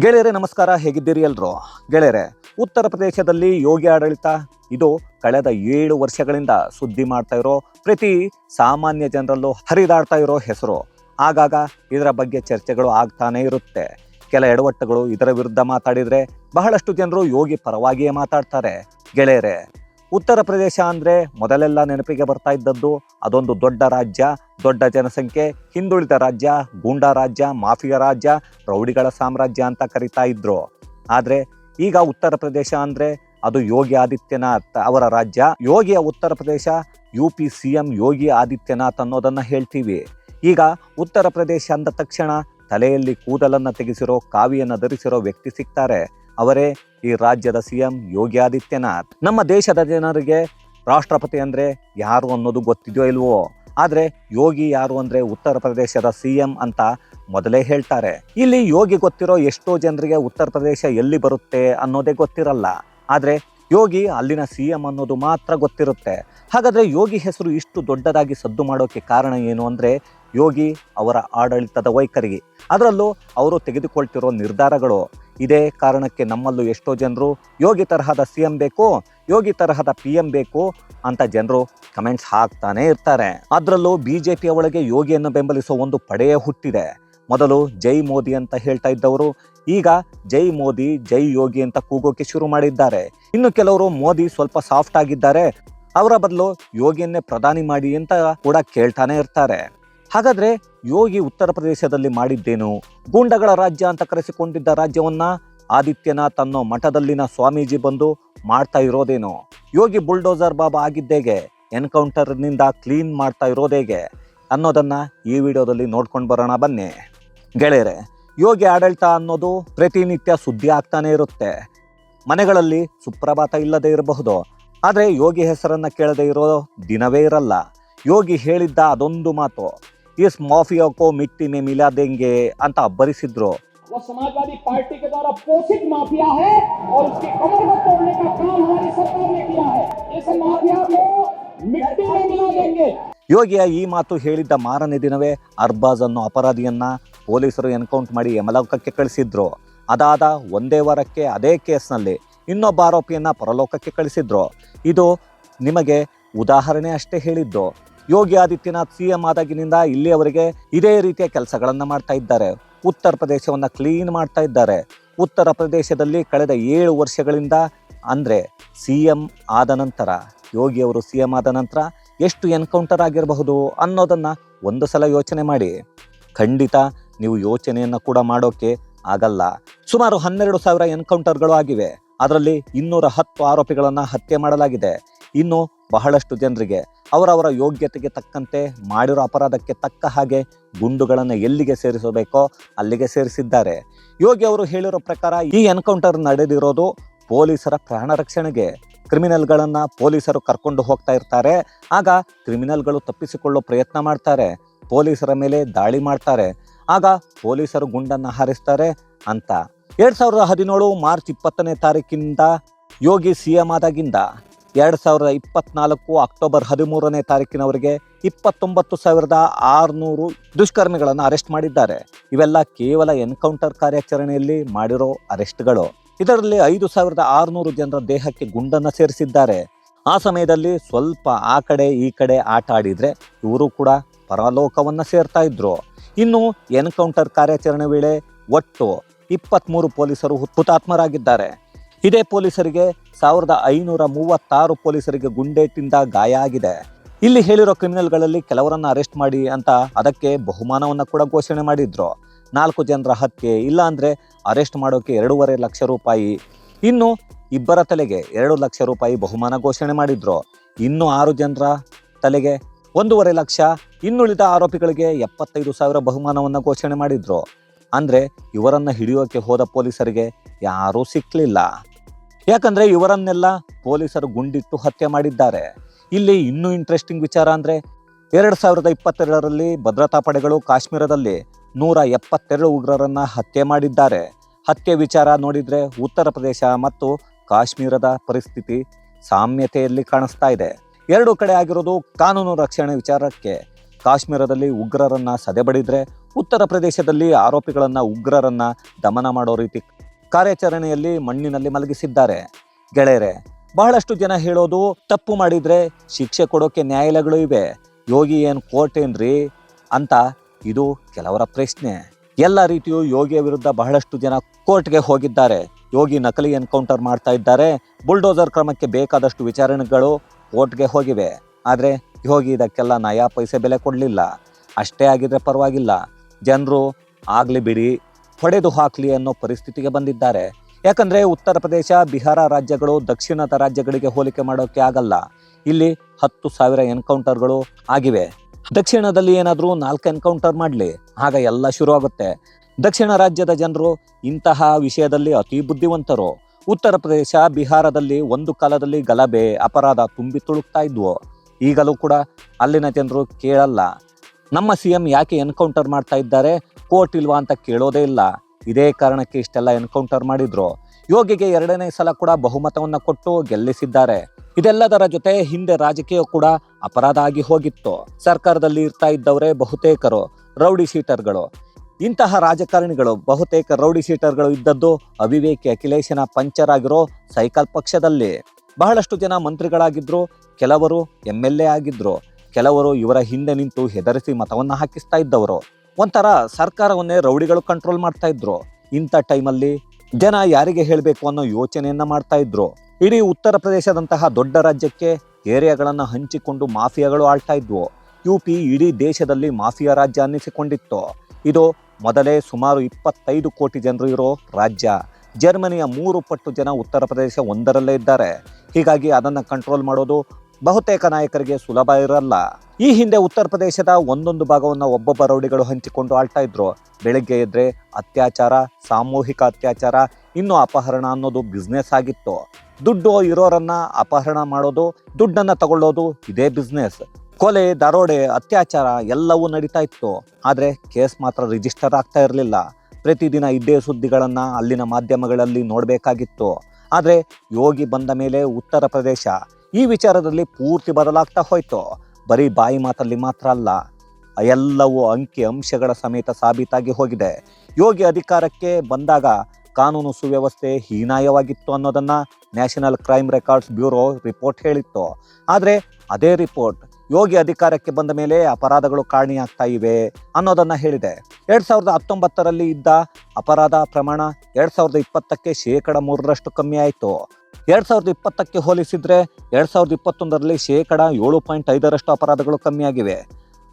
ಗೆಳೆಯರೆ, ನಮಸ್ಕಾರ. ಹೇಗಿದ್ದೀರಿ ಎಲ್ರು? ಗೆಳೆಯರೆ, ಉತ್ತರ ಪ್ರದೇಶದಲ್ಲಿ ಯೋಗಿ ಆಡಳಿತ ಇದು ಕಳೆದ ಏಳು ವರ್ಷಗಳಿಂದ ಸುದ್ದಿ ಮಾಡ್ತಾ ಇರೋ, ಪ್ರತಿ ಸಾಮಾನ್ಯ ಜನರಲ್ಲೂ ಹರಿದಾಡ್ತಾ ಇರೋ ಹೆಸರು. ಆಗಾಗ ಇದರ ಬಗ್ಗೆ ಚರ್ಚೆಗಳು ಆಗ್ತಾನೆ ಇರುತ್ತೆ. ಕೆಲ ಎಡವಟ್ಟುಗಳು ಇದರ ವಿರುದ್ಧ ಮಾತಾಡಿದರೆ ಬಹಳಷ್ಟು ಜನರು ಯೋಗಿ ಪರವಾಗಿಯೇ ಮಾತಾಡ್ತಾರೆ. ಗೆಳೆಯರೆ ಉತ್ತರ ಪ್ರದೇಶ ಅಂದರೆ ಮೊದಲೆಲ್ಲ ನೆನಪಿಗೆ ಬರ್ತಾ ಇದ್ದದ್ದು ಅದೊಂದು ದೊಡ್ಡ ರಾಜ್ಯ, ದೊಡ್ಡ ಜನಸಂಖ್ಯೆ, ಹಿಂದುಳಿದ ರಾಜ್ಯ, ಗೂಂಡಾ ರಾಜ್ಯ, ಮಾಫಿಯಾ ರಾಜ್ಯ, ರೌಡಿಗಳ ಸಾಮ್ರಾಜ್ಯ ಅಂತ ಕರಿತಾ ಇದ್ರು. ಆದರೆ ಈಗ ಉತ್ತರ ಪ್ರದೇಶ ಅಂದರೆ ಅದು ಯೋಗಿ ಆದಿತ್ಯನಾಥ್ ಅವರ ರಾಜ್ಯ. ಯೋಗಿಯ Uttar Pradesh U P C M Yogi Adityanath ಅನ್ನೋದನ್ನು ಹೇಳ್ತೀವಿ. ಈಗ ಉತ್ತರ ಪ್ರದೇಶ ಅಂದ ತಕ್ಷಣ ತಲೆಯಲ್ಲಿ ಕೂದಲನ್ನು ತೆಗೆಸಿರೋ, ಕಾವಿಯನ್ನು ಧರಿಸಿರೋ ವ್ಯಕ್ತಿ ಸಿಗ್ತಾರೆ. ಅವರೇ ಈ ರಾಜ್ಯದ ಸಿಎಂ ಯೋಗಿ ಆದಿತ್ಯನಾಥ್. ನಮ್ಮ ದೇಶದ ಜನರಿಗೆ ರಾಷ್ಟ್ರಪತಿ ಅಂದರೆ ಯಾರು ಅನ್ನೋದು ಗೊತ್ತಿದೆಯೋ ಇಲ್ವೋ? ಆದರೆ ಯೋಗಿ ಯಾರು ಅಂದರೆ ಉತ್ತರ ಪ್ರದೇಶದ ಸಿಎಂ ಅಂತ ಮೊದಲೇ ಹೇಳ್ತಾರೆ. ಇಲ್ಲಿ ಯೋಗಿ ಗೊತ್ತಿರೋ ಎಷ್ಟೋ ಜನರಿಗೆ ಉತ್ತರ ಪ್ರದೇಶ ಎಲ್ಲಿ ಬರುತ್ತೆ ಅನ್ನೋದೇ ಗೊತ್ತಿರಲ್ಲ. ಆದರೆ ಯೋಗಿ ಅಲ್ಲಿನ ಸಿ ಎಂ ಅನ್ನೋದು ಮಾತ್ರ ಗೊತ್ತಿರುತ್ತೆ. ಹಾಗಾದರೆ ಯೋಗಿ ಹೆಸರು ಇಷ್ಟು ದೊಡ್ಡದಾಗಿ ಸದ್ದು ಮಾಡೋಕ್ಕೆ ಕಾರಣ ಏನು ಅಂದರೆ ಯೋಗಿ ಅವರ ಆಡಳಿತದ ವೈಖರಿ. ಅದರಲ್ಲೂ ಅವರು ತೆಗೆದುಕೊಳ್ತಿರೋ ನಿರ್ಧಾರಗಳು. ಇದೇ ಕಾರಣಕ್ಕೆ ನಮ್ಮಲ್ಲೂ ಎಷ್ಟೋ ಜನರು, ಯೋಗಿ ತರಹದ ಸಿ ಎಂ ಬೇಕು, ಯೋಗಿ ತರಹದ ಪಿ ಎಂ ಬೇಕು ಅಂತ ಜನರು ಕಮೆಂಟ್ಸ್ ಹಾಕ್ತಾನೆ ಇರ್ತಾರೆ. ಅದರಲ್ಲೂ ಬಿಜೆಪಿಯ ಒಳಗೆ ಯೋಗಿಯನ್ನು ಬೆಂಬಲಿಸೋ ಒಂದು ಪಡೆಯೇ ಹುಟ್ಟಿದೆ. ಮೊದಲು ಜೈ ಮೋದಿ ಅಂತ ಹೇಳ್ತಾ ಇದ್ದವರು, ಈಗ ಜೈ ಮೋದಿ, ಜೈ ಯೋಗಿ ಅಂತ ಕೂಗೋಕೆ ಶುರು ಮಾಡಿದ್ದಾರೆ. ಇನ್ನು ಕೆಲವರು, ಮೋದಿ ಸ್ವಲ್ಪ ಸಾಫ್ಟ್ ಆಗಿದ್ದಾರೆ, ಅವರ ಬದಲು ಯೋಗಿಯನ್ನೇ ಪ್ರಧಾನಿ ಮಾಡಿ ಅಂತ ಕೂಡ ಕೇಳ್ತಾನೆ ಇರ್ತಾರೆ. ಹಾಗಾದ್ರೆ ಯೋಗಿ ಉತ್ತರ ಪ್ರದೇಶದಲ್ಲಿ ಮಾಡಿದ್ದೇನು? ಗೂಂಡಗಳ ರಾಜ್ಯ ಅಂತ ಕರೆಸಿಕೊಂಡಿದ್ದ ರಾಜ್ಯವನ್ನ ಆದಿತ್ಯನಾಥ್ ಅನ್ನೋ ಮಠದಲ್ಲಿನ ಸ್ವಾಮೀಜಿ ಬಂದು ಮಾಡ್ತಾ ಇರೋದೇನು? ಯೋಗಿ ಬುಲ್ಡೋಸರ್ ಬಾಬಾ ಆಗಿದ್ದೇಗೆ, ಎನ್ಕೌಂಟರ್ನಿಂದ ಕ್ಲೀನ್ ಮಾಡ್ತಾ ಇರೋದೇಗೆ? ಅನ್ನೋದನ್ನ ಈ ವಿಡಿಯೋದಲ್ಲಿ ನೋಡ್ಕೊಂಡು ಬರೋಣ ಬನ್ನಿ. ಗೆಳೆಯರೆ, ಯೋಗಿ ಆಡಳಿತ ಅನ್ನೋದು ಪ್ರತಿನಿತ್ಯ ಸುದ್ದಿ ಆಗ್ತಾನೆ ಇರುತ್ತೆ. ಮನೆಗಳಲ್ಲಿ ಸುಪ್ರಭಾತ ಇಲ್ಲದೆ ಇರಬಹುದು. ಆದರೆ ಯೋಗಿ ಹೆಸರನ್ನ ಕೇಳದೆ ಇರೋ ದಿನವೇ ಇರಲ್ಲ. ಯೋಗಿ ಹೇಳಿದ್ದ ಅದೊಂದು ಮಾತು. ಇಸ್ ಮಾಫಿಯಾಕೋ ಮಿಟ್ಟಿ ಮೇ ಮಿಲಾದೆಂಗೆ ಅಂತ ಅಬ್ಬರಿಸಿದ್ರು वो समाजवादी पार्टी के द्वारा पोषित माफिया है और उसकी कमर को तोड़ने का काम हमारी सरकार ने किया है इस माफिया को मिट्टी में मिला देंगे ಯೋಗಿಯ ಈ ಮಾತು ಹೇಳಿದ್ದ ಮಾರನೇ ದಿನವೇ ಅರ್ಬಾಜ್ ಅನ್ನೋ ಅಪರಾಧಿಯನ್ನ ಪೊಲೀಸರು ಎನ್ಕೌಂಟ್ ಮಾಡಿ ಯಮಲೋಕಕ್ಕೆ ಕಳಿಸಿದ್ರು ಅದಾದ ಒಂದೇ ವಾರಕ್ಕೆ ಅದೇ ಕೇಸ್ನಲ್ಲಿ ಇನ್ನೊಬ್ಬ ಆರೋಪಿಯನ್ನ ಪರಲೋಕಕ್ಕೆ ಕಳಿಸಿದ್ರು ಇದು ನಿಮಗೆ ಉದಾಹರಣೆ ಅಷ್ಟೇ ಹೇಳಿದ್ದು ಯೋಗಿ ಆದಿತ್ಯನಾಥ್ ಸಿ ಎಂ ಆದಾಗಿನಿಂದ ಇಲ್ಲಿಯವರೆಗೆ ಇದೇ ರೀತಿಯ ಕೆಲಸಗಳನ್ನು ಮಾಡ್ತಾ ಇದ್ದಾರೆ. ಉತ್ತರ ಪ್ರದೇಶವನ್ನು ಕ್ಲೀನ್ ಮಾಡ್ತಾ ಇದ್ದಾರೆ. ಉತ್ತರ ಪ್ರದೇಶದಲ್ಲಿ ಕಳೆದ ಏಳು ವರ್ಷಗಳಿಂದ ಅಂದರೆ ಸಿ ಎಂ ಆದ ನಂತರ, ಯೋಗಿಯವರು ಸಿ ಎಂ ಆದ ನಂತರ ಎಷ್ಟು ಎನ್ಕೌಂಟರ್ ಆಗಿರಬಹುದು ಅನ್ನೋದನ್ನು ಒಂದು ಸಲ ಯೋಚನೆ ಮಾಡಿ. ಖಂಡಿತ ನೀವು ಯೋಚನೆಯನ್ನು ಕೂಡ ಮಾಡೋಕೆ ಆಗಲ್ಲ. ಸುಮಾರು ಹನ್ನೆರಡು ಸಾವಿರ ಎನ್ಕೌಂಟರ್ಗಳು ಆಗಿವೆ. ಅದರಲ್ಲಿ ಇನ್ನೂರ ಹತ್ತು ಆರೋಪಿಗಳನ್ನು ಹತ್ಯೆ ಮಾಡಲಾಗಿದೆ. ಇನ್ನು ಬಹಳಷ್ಟು ಜನರಿಗೆ ಅವರವರ ಯೋಗ್ಯತೆಗೆ ತಕ್ಕಂತೆ ಮಾಡಿರೋ ಅಪರಾಧಕ್ಕೆ ತಕ್ಕ ಹಾಗೆ ಗುಂಡುಗಳನ್ನು ಎಲ್ಲಿಗೆ ಸೇರಿಸಬೇಕೋ ಅಲ್ಲಿಗೆ ಸೇರಿಸಿದ್ದಾರೆ. ಯೋಗಿ ಅವರು ಹೇಳಿರೋ ಪ್ರಕಾರ ಈ ಎನ್ಕೌಂಟರ್ ನಡೆದಿರೋದು ಪೊಲೀಸರ ಪ್ರಾಣ ರಕ್ಷಣೆಗೆ. ಕ್ರಿಮಿನಲ್ಗಳನ್ನು ಪೊಲೀಸರು ಕರ್ಕೊಂಡು ಹೋಗ್ತಾ ಇರ್ತಾರೆ. ಆಗ ಕ್ರಿಮಿನಲ್ಗಳು ತಪ್ಪಿಸಿಕೊಳ್ಳೋ ಪ್ರಯತ್ನ ಮಾಡ್ತಾರೆ. ಪೊಲೀಸರ ಮೇಲೆ ದಾಳಿ ಮಾಡ್ತಾರೆ. ಆಗ ಪೊಲೀಸರು ಗುಂಡನ್ನು ಹಾರಿಸ್ತಾರೆ ಅಂತ. ಎರಡು ಸಾವಿರದ ಹದಿನೇಳು ಮಾರ್ಚ್ ಇಪ್ಪತ್ತನೇ ತಾರೀಕಿಂದ ಯೋಗಿ ಸಿ ಎಂ ಆದಾಗಿಂದ ಎರಡ್ ಸಾವಿರದ ಇಪ್ಪತ್ನಾಲ್ಕು ಅಕ್ಟೋಬರ್ ಹದಿಮೂರನೇ ತಾರೀಕಿನವರೆಗೆ ಇಪ್ಪತ್ತೊಂಬತ್ತು ಸಾವಿರದ ಆರುನೂರು ದುಷ್ಕರ್ಮಿಗಳನ್ನು ಅರೆಸ್ಟ್ ಮಾಡಿದ್ದಾರೆ. ಇವೆಲ್ಲ ಕೇವಲ ಎನ್ಕೌಂಟರ್ ಕಾರ್ಯಾಚರಣೆಯಲ್ಲಿ ಮಾಡಿರೋ ಅರೆಸ್ಟ್ಗಳು. ಇದರಲ್ಲಿ ಐದು ಸಾವಿರದ ಆರುನೂರು ಜನರ ದೇಹಕ್ಕೆ ಗುಂಡನ್ನು ಸೇರಿಸಿದ್ದಾರೆ. ಆ ಸಮಯದಲ್ಲಿ ಸ್ವಲ್ಪ ಆ ಕಡೆ ಈ ಕಡೆ ಆಟ ಆಡಿದರೆ ಇವರು ಕೂಡ ಪರಲೋಕವನ್ನು ಸೇರ್ತಾ ಇದ್ರು. ಇನ್ನು ಎನ್ಕೌಂಟರ್ ಕಾರ್ಯಾಚರಣೆ ವೇಳೆ ಒಟ್ಟು ಇಪ್ಪತ್ತ್ಮೂರು ಪೊಲೀಸರು ಹುತಾತ್ಮರಾಗಿದ್ದಾರೆ. ಇದೇ ಪೊಲೀಸರಿಗೆ ಸಾವಿರದ ಐನೂರ ಮೂವತ್ತಾರು ಪೊಲೀಸರಿಗೆ ಗುಂಡೇಟಿಂದ ಗಾಯ ಆಗಿದೆ. ಇಲ್ಲಿ ಹೇಳಿರೋ ಕ್ರಿಮಿನಲ್ಗಳಲ್ಲಿ ಕೆಲವರನ್ನ ಅರೆಸ್ಟ್ ಮಾಡಿ ಅಂತ ಅದಕ್ಕೆ ಬಹುಮಾನವನ್ನ ಕೂಡ ಘೋಷಣೆ ಮಾಡಿದ್ರು. ನಾಲ್ಕು ಜನರ ಹತ್ಯೆ, ಇಲ್ಲ ಅಂದ್ರೆ ಅರೆಸ್ಟ್ ಮಾಡೋಕೆ ಎರಡೂವರೆ ಲಕ್ಷ ರೂಪಾಯಿ. ಇನ್ನು ಇಬ್ಬರ ತಲೆಗೆ ಎರಡು ಲಕ್ಷ ರೂಪಾಯಿ ಬಹುಮಾನ ಘೋಷಣೆ ಮಾಡಿದ್ರು. ಇನ್ನು ಆರು ಜನರ ತಲೆಗೆ ಒಂದೂವರೆ ಲಕ್ಷ, ಇನ್ನುಳಿದ ಆರೋಪಿಗಳಿಗೆ ಎಪ್ಪತ್ತೈದು ಸಾವಿರ ಬಹುಮಾನವನ್ನು ಘೋಷಣೆ ಮಾಡಿದ್ರು. ಅಂದ್ರೆ ಇವರನ್ನ ಹಿಡಿಯೋಕೆ ಹೋದ ಪೊಲೀಸರಿಗೆ ಯಾರೂ ಸಿಕ್ಕಲಿಲ್ಲ ಯಾಕಂದರೆ ಇವರನ್ನೆಲ್ಲ ಪೊಲೀಸರು ಗುಂಡಿಟ್ಟು ಹತ್ಯೆ ಮಾಡಿದ್ದಾರೆ. ಇಲ್ಲಿ ಇನ್ನೂ ಇಂಟ್ರೆಸ್ಟಿಂಗ್ ವಿಚಾರ ಅಂದರೆ ಎರಡು ಸಾವಿರದ ಇಪ್ಪತ್ತೆರಡರಲ್ಲಿ ಭದ್ರತಾ ಪಡೆಗಳು ಕಾಶ್ಮೀರದಲ್ಲಿ ನೂರ ಎಪ್ಪತ್ತೆರಡು ಉಗ್ರರನ್ನು ಹತ್ಯೆ ಮಾಡಿದ್ದಾರೆ. ಹತ್ಯೆ ವಿಚಾರ ನೋಡಿದರೆ ಉತ್ತರ ಪ್ರದೇಶ ಮತ್ತು ಕಾಶ್ಮೀರದ ಪರಿಸ್ಥಿತಿ ಸಾಮ್ಯತೆಯಲ್ಲಿ ಕಾಣಿಸ್ತಾ ಇದೆ. ಎರಡು ಕಡೆ ಆಗಿರೋದು ಕಾನೂನು ರಕ್ಷಣೆ ವಿಚಾರಕ್ಕೆ. ಕಾಶ್ಮೀರದಲ್ಲಿ ಉಗ್ರರನ್ನು ಸದೆಬಡಿದರೆ ಉತ್ತರ ಪ್ರದೇಶದಲ್ಲಿ ಆರೋಪಿಗಳನ್ನು ಉಗ್ರರನ್ನು ದಮನ ಮಾಡೋ ರೀತಿ ಕಾರ್ಯಾಚರಣೆಯಲ್ಲಿ ಮಣ್ಣಿನಲ್ಲಿ ಮಲಗಿಸಿದ್ದಾರೆ. ಗೆಳೆಯರೆ, ಬಹಳಷ್ಟು ಜನ ಹೇಳೋದು ತಪ್ಪು ಮಾಡಿದ್ರೆ ಶಿಕ್ಷೆ ಕೊಡೋಕೆ ನ್ಯಾಯಾಲಯಗಳು ಇವೆ. ಯೋಗಿ ಏನು ಕೋರ್ಟ್ ಏನ್ರಿ? ಅಂತ ಇದು ಕೆಲವರ ಪ್ರಶ್ನೆ. ಎಲ್ಲ ರೀತಿಯೂ ಯೋಗಿಯ ವಿರುದ್ಧ ಬಹಳಷ್ಟು ಜನ ಕೋರ್ಟ್ಗೆ ಹೋಗಿದ್ದಾರೆ. ಯೋಗಿ ನಕಲಿ ಎನ್ಕೌಂಟರ್ ಮಾಡ್ತಾ ಇದ್ದಾರೆ. ಬುಲ್ಡೋಸರ್ ಕ್ರಮಕ್ಕೆ ಬೇಕಾದಷ್ಟು ವಿಚಾರಣೆಗಳು ಕೋರ್ಟ್ಗೆ ಹೋಗಿವೆ. ಆದರೆ ಯೋಗಿ ಇದಕ್ಕೆಲ್ಲ ನಯಾ ಪೈಸೆ ಬೆಲೆ ಕೊಡಲಿಲ್ಲ. ಅಷ್ಟೇ ಆಗಿದ್ರೆ ಪರವಾಗಿಲ್ಲ. ಜನರು ಆಗಲಿ ಬಿಡಿ ಹೊಡೆದು ಹಾಕಲಿ ಅನ್ನೋ ಪರಿಸ್ಥಿತಿಗೆ ಬಂದಿದ್ದಾರೆ. ಯಾಕಂದ್ರೆ ಉತ್ತರ ಪ್ರದೇಶ, ಬಿಹಾರ ರಾಜ್ಯಗಳು, ದಕ್ಷಿಣದ ರಾಜ್ಯಗಳಿಗೆ ಹೋಲಿಕೆ ಮಾಡೋಕೆ ಆಗಲ್ಲ. ಇಲ್ಲಿ ಹತ್ತು ಸಾವಿರ ಎನ್ಕೌಂಟರ್ಗಳು ಆಗಿವೆ. ದಕ್ಷಿಣದಲ್ಲಿ ಏನಾದರೂ ನಾಲ್ಕು ಎನ್ಕೌಂಟರ್ ಮಾಡಲಿ, ಆಗ ಎಲ್ಲ ಶುರು ಆಗುತ್ತೆ ದಕ್ಷಿಣ ರಾಜ್ಯದ ಜನರು ಇಂತಹ ವಿಷಯದಲ್ಲಿ ಅತಿ ಬುದ್ಧಿವಂತರು. ಉತ್ತರ ಪ್ರದೇಶ, ಬಿಹಾರದಲ್ಲಿ ಒಂದು ಕಾಲದಲ್ಲಿ ಗಲಭೆ, ಅಪರಾಧ ತುಂಬಿ ತುಳುಕ್ತಾ ಇದ್ವು. ಈಗಲೂ ಕೂಡ ಅಲ್ಲಿನ ಜನರು ಕೇಳಲ್ಲ. ನಮ್ಮ ಸಿ ಎಂ ಯಾಕೆ ಎನ್ಕೌಂಟರ್ ಮಾಡ್ತಾ ಇದ್ದಾರೆ? ಕೋರ್ಟ್ ಇಲ್ವಾ ಅಂತ ಕೇಳೋದೇ ಇಲ್ಲ. ಇದೇ ಕಾರಣಕ್ಕೆ ಇಷ್ಟೆಲ್ಲ ಎನ್ಕೌಂಟರ್ ಮಾಡಿದ್ರು. ಯೋಗಿಗೆ ಎರಡನೇ ಸಲ ಕೂಡ ಬಹುಮತವನ್ನ ಕೊಟ್ಟು ಗೆಲ್ಲಿಸಿದ್ದಾರೆ. ಇದೆಲ್ಲದರ ಜೊತೆ ಹಿಂದೆ ರಾಜಕೀಯ ಕೂಡ ಅಪರಾಧ ಆಗಿ ಹೋಗಿತ್ತು. ಸರ್ಕಾರದಲ್ಲಿ ಇರ್ತಾ ಇದ್ದವರೇ ಬಹುತೇಕರು, ರೌಡಿ ಶೀಟರ್ಗಳು. ಇಂತಹ ರಾಜಕಾರಣಿಗಳು ಬಹುತೇಕ ರೌಡಿ ಶೀಟರ್ಗಳು ಇದ್ದದ್ದು ಅವಿವೇಕಿ ಅಖಿಲೇಶನ ಪಂಚರ್ ಆಗಿರೋ ಸೈಕಲ್ ಪಕ್ಷದಲ್ಲಿ. ಬಹಳಷ್ಟು ಜನ ಮಂತ್ರಿಗಳಾಗಿದ್ರು, ಕೆಲವರು ಎಂ ಎಲ್ ಎ ಆಗಿದ್ರು. ಕೆಲವರು ಇವರ ಹಿಂದೆ ನಿಂತು ಹೆದರಿಸಿ ಮತವನ್ನು ಹಾಕಿಸ್ತಾ ಇದ್ದವರು. ಒಂಥರ ಸರ್ಕಾರವನ್ನೇ ರೌಡಿಗಳು ಕಂಟ್ರೋಲ್ ಮಾಡ್ತಾ ಇದ್ರು. ಇಂಥ ಟೈಮಲ್ಲಿ ಜನ ಯಾರಿಗೆ ಹೇಳಬೇಕು ಅನ್ನೋ ಯೋಚನೆಯನ್ನ ಮಾಡ್ತಾ ಇದ್ರು. ಇಡೀ ಉತ್ತರ ಪ್ರದೇಶದಂತಹ ದೊಡ್ಡ ರಾಜ್ಯಕ್ಕೆ ಏರಿಯಾಗಳನ್ನು ಹಂಚಿಕೊಂಡು ಮಾಫಿಯಾಗಳು ಆಳ್ತಾ ಇದ್ವು. ಯು ಪಿ ಇಡೀ ದೇಶದಲ್ಲಿ ಮಾಫಿಯಾ ರಾಜ್ಯ ಅನ್ನಿಸಿಕೊಂಡಿತ್ತು. ಇದು ಮೊದಲೇ ಸುಮಾರು ಇಪ್ಪತ್ತೈದು ಕೋಟಿ ಜನರು ಇರೋ ರಾಜ್ಯ. ಜರ್ಮನಿಯ ಮೂರು ಪಟ್ಟು ಜನ ಉತ್ತರ ಪ್ರದೇಶ ಒಂದರಲ್ಲೇ ಇದ್ದಾರೆ. ಹೀಗಾಗಿ ಅದನ್ನು ಕಂಟ್ರೋಲ್ ಮಾಡೋದು ಬಹುತೇಕ ನಾಯಕರಿಗೆ ಸುಲಭ ಇರಲ್ಲ. ಈ ಹಿಂದೆ ಉತ್ತರ ಪ್ರದೇಶದ ಒಂದೊಂದು ಭಾಗವನ್ನು ಒಬ್ಬೊಬ್ಬ ರೌಡಿಗಳು ಹಂಚಿಕೊಂಡು ಆಳ್ತಾ ಇದ್ರು. ಬೆಳಗ್ಗೆ ಎದ್ರೆ ಅತ್ಯಾಚಾರ, ಸಾಮೂಹಿಕ ಅತ್ಯಾಚಾರ, ಇನ್ನು ಅಪಹರಣ ಅನ್ನೋದು ಬಿಸ್ನೆಸ್ ಆಗಿತ್ತು. ದುಡ್ಡು ಇರೋರನ್ನ ಅಪಹರಣ ಮಾಡೋದು, ದುಡ್ಡನ್ನ ತಗೊಳ್ಳೋದು ಇದೇ ಬಿಸ್ನೆಸ್ ಕೊಲೆ, ದರೋಡೆ, ಅತ್ಯಾಚಾರ ಎಲ್ಲವೂ ನಡೀತಾ ಇತ್ತು. ಆದರೆ ಕೇಸ್ ಮಾತ್ರ ರಿಜಿಸ್ಟರ್ ಆಗ್ತಾ ಇರಲಿಲ್ಲ. ಪ್ರತಿದಿನ ಇದ್ದೇ ಸುದ್ದಿಗಳನ್ನು ಅಲ್ಲಿನ ಮಾಧ್ಯಮಗಳಲ್ಲಿ ನೋಡಬೇಕಾಗಿತ್ತು. ಆದರೆ ಯೋಗಿ ಬಂದ ಮೇಲೆ ಉತ್ತರ ಪ್ರದೇಶ ಈ ವಿಚಾರದಲ್ಲಿ ಪೂರ್ತಿ ಬದಲಾಗ್ತಾ ಹೋಯ್ತು. ಬರೀ ಬಾಯಿ ಮಾತಲ್ಲಿ ಮಾತ್ರ ಅಲ್ಲ, ಎಲ್ಲವೂ ಅಂಕಿ ಅಂಶಗಳ ಸಮೇತ ಸಾಬೀತಾಗಿ ಹೋಗಿದೆ. ಯೋಗಿ ಅಧಿಕಾರಕ್ಕೆ ಬಂದಾಗ ಕಾನೂನು ಸುವ್ಯವಸ್ಥೆ ಹೀನಾಯವಾಗಿತ್ತು ಅನ್ನೋದನ್ನ National Crime Records Bureau report ಹೇಳಿತ್ತು. ಆದರೆ ಅದೇ ರಿಪೋರ್ಟ್ ಯೋಗಿ ಅಧಿಕಾರಕ್ಕೆ ಬಂದ ಮೇಲೆ ಅಪರಾಧಗಳು ಕಾರಣಿಯಾಗ್ತಾ ಇವೆ ಅನ್ನೋದನ್ನ ಹೇಳಿದೆ. ಎರಡು ಸಾವಿರದ ಹತ್ತೊಂಬತ್ತರಲ್ಲಿ ಇದ್ದ ಅಪರಾಧ ಪ್ರಮಾಣ ಎರಡ್ ಸಾವಿರದ ಇಪ್ಪತ್ತಕ್ಕೆ ಶೇಕಡ ಮೂರರಷ್ಟು ಕಮ್ಮಿ ಆಯಿತು. ಎರಡ್ ಸಾವಿರದ ಇಪ್ಪತ್ತಕ್ಕೆ ಹೋಲಿಸಿದ್ರೆ ಎರಡ್ ಸಾವಿರದ ಇಪ್ಪತ್ತೊಂದರಲ್ಲಿ ಶೇಕಡ ಏಳು ಪಾಯಿಂಟ್ ಐದರಷ್ಟು ಅಪರಾಧಗಳು ಕಮ್ಮಿಯಾಗಿವೆ.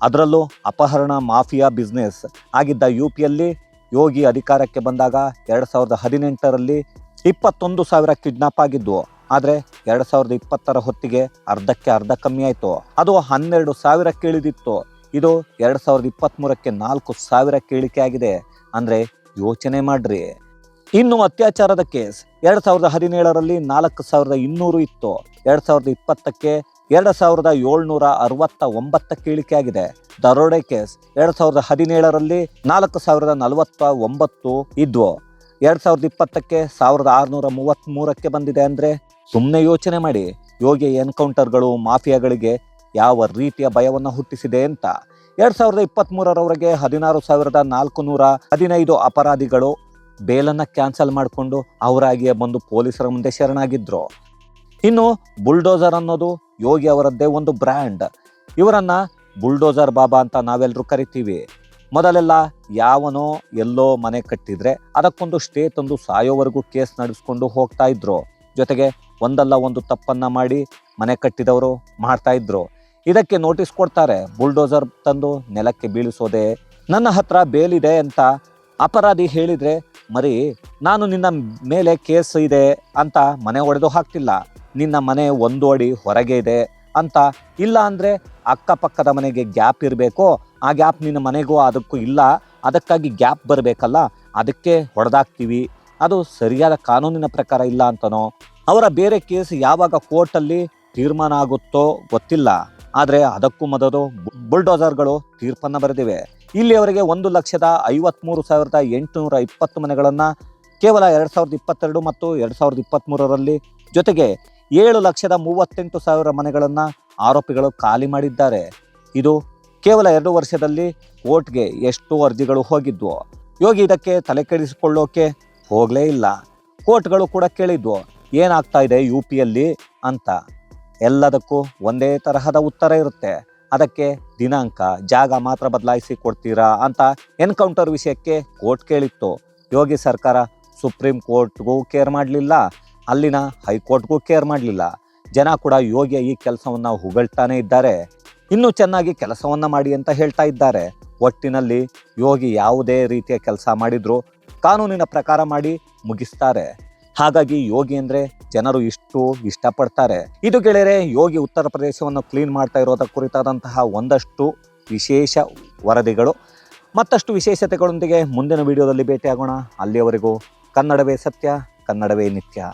ಅದರಲ್ಲೂ ಅಪಹರಣ ಮಾಫಿಯಾ ಬಿಸ್ನೆಸ್ ಆಗಿದ್ದ ಯು ಪಿಯಲ್ಲಿ ಯೋಗಿ ಅಧಿಕಾರಕ್ಕೆ ಬಂದಾಗ ಎರಡು ಸಾವಿರದ ಹದಿನೆಂಟರಲ್ಲಿ ಇಪ್ಪತ್ತೊಂದು ಸಾವಿರ ಕಿಡ್ನಾಪ್ ಆಗಿದ್ವು ಆದರೆ ಎರಡು ಸಾವಿರದ ಇಪ್ಪತ್ತರ ಹೊತ್ತಿಗೆ ಅರ್ಧಕ್ಕೆ ಅರ್ಧ ಕಮ್ಮಿ ಆಯಿತು ಅದು ಹನ್ನೆರಡು ಸಾವಿರಕ್ಕೆ ಇಳಿದಿತ್ತು ಇದು ಎರಡು ಸಾವಿರದ ಇಪ್ಪತ್ತ್ಮೂರಕ್ಕೆ ನಾಲ್ಕು ಸಾವಿರ ಕೇಳಿಕೆ ಆಗಿದೆ. ಅಂದರೆ ಯೋಚನೆ ಮಾಡ್ರಿ. ಇನ್ನು ಅತ್ಯಾಚಾರದ ಕೇಸ್. ಎರಡ್ ಸಾವಿರದ ಹದಿನೇಳರಲ್ಲಿ ನಾಲ್ಕು ಸಾವಿರದ ಇನ್ನೂರು ಇತ್ತು. ಎರಡ್ ಸಾವಿರದ ಇಪ್ಪತ್ತಕ್ಕೆ ಎರಡು ಸಾವಿರದ ಏಳ್ನೂರ ಅರವತ್ತ ಒಂಬತ್ತಕ್ಕೆ ಇಳಿಕೆ ಆಗಿದೆ ದರೋಡೆ ಕೇಸ್ ಎರಡ್ ಸಾವಿರದ ಹದಿನೇಳರಲ್ಲಿ ನಾಲ್ಕು ಸಾವಿರದ ನಲವತ್ತ ಒಂಬತ್ತು ಇದ್ವು. ಎರಡ್ ಸಾವಿರದ ಇಪ್ಪತ್ತಕ್ಕೆ ಸಾವಿರದ ಆರುನೂರ ಮೂವತ್ತ್ಮೂರಕ್ಕೆ ಬಂದಿದೆ ಅಂದರೆ ಸುಮ್ಮನೆ ಯೋಚನೆ ಮಾಡಿ. ಯೋಗಿ ಎನ್ಕೌಂಟರ್ಗಳು, ಮಾಫಿಯಾಗಳಿಗೆ ಯಾವ ರೀತಿಯ ಭಯವನ್ನು ಹುಟ್ಟಿಸಿದೆ ಅಂತ. ಎರಡ್ ಸಾವಿರದ ಇಪ್ಪತ್ತ್ಮೂರರವರೆಗೆ ಹದಿನಾರು ಸಾವಿರದ ನಾಲ್ಕು ನೂರ ಹದಿನೈದು ಅಪರಾಧಿಗಳು ಬೇಲನ್ನು ಕ್ಯಾನ್ಸಲ್ ಮಾಡಿಕೊಂಡು ಅವರಾಗಿಯೇ ಬಂದು ಪೊಲೀಸರ ಮುಂದೆ ಶರಣಾಗಿದ್ದರು ಇನ್ನು ಬುಲ್ಡೋಸರ್ ಅನ್ನೋದು ಯೋಗಿ ಅವರದ್ದೇ ಒಂದು ಬ್ರ್ಯಾಂಡ್. ಇವರನ್ನ ಬುಲ್ಡೋಸರ್ ಬಾಬಾ ಅಂತ ನಾವೆಲ್ಲರೂ ಕರಿತೀವಿ. ಮೊದಲೆಲ್ಲ ಯಾವನೋ ಎಲ್ಲೋ ಮನೆ ಕಟ್ಟಿದ್ರೆ ಅದಕ್ಕೊಂದು ಸ್ಟೇ ತಂದು ಸಾಯೋವರೆಗೂ ಕೇಸ್ ನಡೆಸ್ಕೊಂಡು ಹೋಗ್ತಾ ಇದ್ರು. ಜೊತೆಗೆ ಒಂದಲ್ಲ ಒಂದು ತಪ್ಪನ್ನ ಮಾಡಿ ಮನೆ ಕಟ್ಟಿದವರು ಮಾಡ್ತಾ ಇದ್ರು. ಇದಕ್ಕೆ ನೋಟಿಸ್ ಕೊಡ್ತಾರೆ ಬುಲ್ಡೋಸರ್ ತಂದು ನೆಲಕ್ಕೆ ಬೀಳಿಸೋದೆ. ನನ್ನ ಹತ್ರ ಬೇಲಿದೆ ಅಂತ ಅಪರಾಧಿ ಹೇಳಿದ್ರೆ ಮರಿ, ನಾನು ನಿನ್ನ ಮೇಲೆ ಕೇಸ್ ಇದೆ ಅಂತ ಮನೆ ಒಡೆದು ಹಾಕ್ತಿಲ್ಲ. ನಿನ್ನ ಮನೆ ಒಂದು ಅಡಿ ಹೊರಗೆ ಇದೆ ಅಂತ. ಇಲ್ಲ ಅಂದರೆ ಅಕ್ಕಪಕ್ಕದ ಮನೆಗೆ ಗ್ಯಾಪ್ ಇರಬೇಕು, ಆ ಗ್ಯಾಪ್ ನಿನ್ನ ಮನೆಗೂ ಅದಕ್ಕೂ ಇಲ್ಲ. ಅದಕ್ಕಾಗಿ ಗ್ಯಾಪ್ ಬರಬೇಕಲ್ಲ, ಅದಕ್ಕೆ ಹೊಡೆದಾಕ್ತೀವಿ. ಅದು ಸರಿಯಾದ ಕಾನೂನಿನ ಪ್ರಕಾರ ಇಲ್ಲ ಅಂತನೋ. ಅವರ ಬೇರೆ ಕೇಸ್ ಯಾವಾಗ ಕೋರ್ಟಲ್ಲಿ ತೀರ್ಮಾನ ಆಗುತ್ತೋ ಗೊತ್ತಿಲ್ಲ. ಆದರೆ ಅದಕ್ಕೂ ಮೊದಲು ಬುಲ್ಡೋಸರ್ಗಳು ತೀರ್ಪನ್ನು ಬರೆದಿವೆ. ಇಲ್ಲಿಯವರೆಗೆ ಒಂದು ಲಕ್ಷದ ಐವತ್ತ್ಮೂರು ಸಾವಿರದ ಎಂಟುನೂರ ಇಪ್ಪತ್ತು ಮನೆಗಳನ್ನು ಕೇವಲ ಎರಡು ಸಾವಿರದ ಇಪ್ಪತ್ತೆರಡು ಮತ್ತು ಎರಡು ಸಾವಿರದ ಇಪ್ಪತ್ತ್ಮೂರರಲ್ಲಿ ಜೊತೆಗೆ ಏಳು ಲಕ್ಷದ ಮೂವತ್ತೆಂಟು ಸಾವಿರ ಮನೆಗಳನ್ನು ಆರೋಪಿಗಳು ಖಾಲಿ ಮಾಡಿದ್ದಾರೆ. ಇದು ಕೇವಲ ಎರಡು ವರ್ಷದಲ್ಲಿ ಕೋರ್ಟ್ಗೆ ಎಷ್ಟು ಅರ್ಜಿಗಳು ಹೋಗಿದ್ವು. ಯೋಗಿ ಇದಕ್ಕೆ ತಲೆ ಕೆಡಿಸಿಕೊಳ್ಳೋಕೆ ಹೋಗಲೇ ಇಲ್ಲ. ಕೋರ್ಟ್ಗಳು ಕೂಡ ಕೇಳಿದ್ವು, ಏನಾಗ್ತಾ ಇದೆ ಯು ಪಿಯಲ್ಲಿ ಅಂತ. ಎಲ್ಲದಕ್ಕೂ ಒಂದೇ ತರಹದ ಉತ್ತರ ಇರುತ್ತೆ. ಅದಕ್ಕೆ ದಿನಾಂಕ, ಜಾಗ ಮಾತ್ರ ಬದಲಾಯಿಸಿ ಕೊಡ್ತೀರಾ ಅಂತ ಎನ್ಕೌಂಟರ್ ವಿಷಯಕ್ಕೆ ಕೋರ್ಟ್ ಕೇಳಿತ್ತು. ಯೋಗಿ ಸರ್ಕಾರ ಸುಪ್ರೀಂ ಕೋರ್ಟ್ಗೂ ಕೇರ್ ಮಾಡಲಿಲ್ಲ. ಅಲ್ಲಿನ ಹೈಕೋರ್ಟ್ಗೂ ಕೇರ್ ಮಾಡಲಿಲ್ಲ. ಜನ ಕೂಡ ಯೋಗಿಯ ಈ ಕೆಲಸವನ್ನು ಹೊಗಳ್ತಾನೆ ಇದ್ದಾರೆ. ಇನ್ನೂ ಚೆನ್ನಾಗಿ ಕೆಲಸವನ್ನು ಮಾಡಿ ಅಂತ ಹೇಳ್ತಾ ಇದ್ದಾರೆ. ಒಟ್ಟಿನಲ್ಲಿ ಯೋಗಿ ಯಾವುದೇ ರೀತಿಯ ಕೆಲಸ ಮಾಡಿದರೂ ಕಾನೂನಿನ ಪ್ರಕಾರ ಮಾಡಿ ಮುಗಿಸ್ತಾರೆ. ಹಾಗಾಗಿ ಯೋಗಿ ಅಂದ್ರೆ ಜನರು ಇಷ್ಟು ಇಷ್ಟಪಡ್ತಾರೆ. ಇದು ಗೆಳೆಯರೆ ಯೋಗಿ ಉತ್ತರ ಪ್ರದೇಶವನ್ನು ಕ್ಲೀನ್ ಮಾಡ್ತಾ ಇರೋದ ಕುರಿತಾದಂತಹ ಒಂದಷ್ಟು ವಿಶೇಷ ವರದಿಗಳು. ಮತ್ತಷ್ಟು ವಿಶೇಷತೆಗಳೊಂದಿಗೆ ಮುಂದಿನ ವಿಡಿಯೋದಲ್ಲಿ ಭೇಟಿಯಾಗೋಣ. ಅಲ್ಲಿಯವರೆಗೂ ಕನ್ನಡವೇ ಸತ್ಯ, ಕನ್ನಡವೇ ನಿತ್ಯ.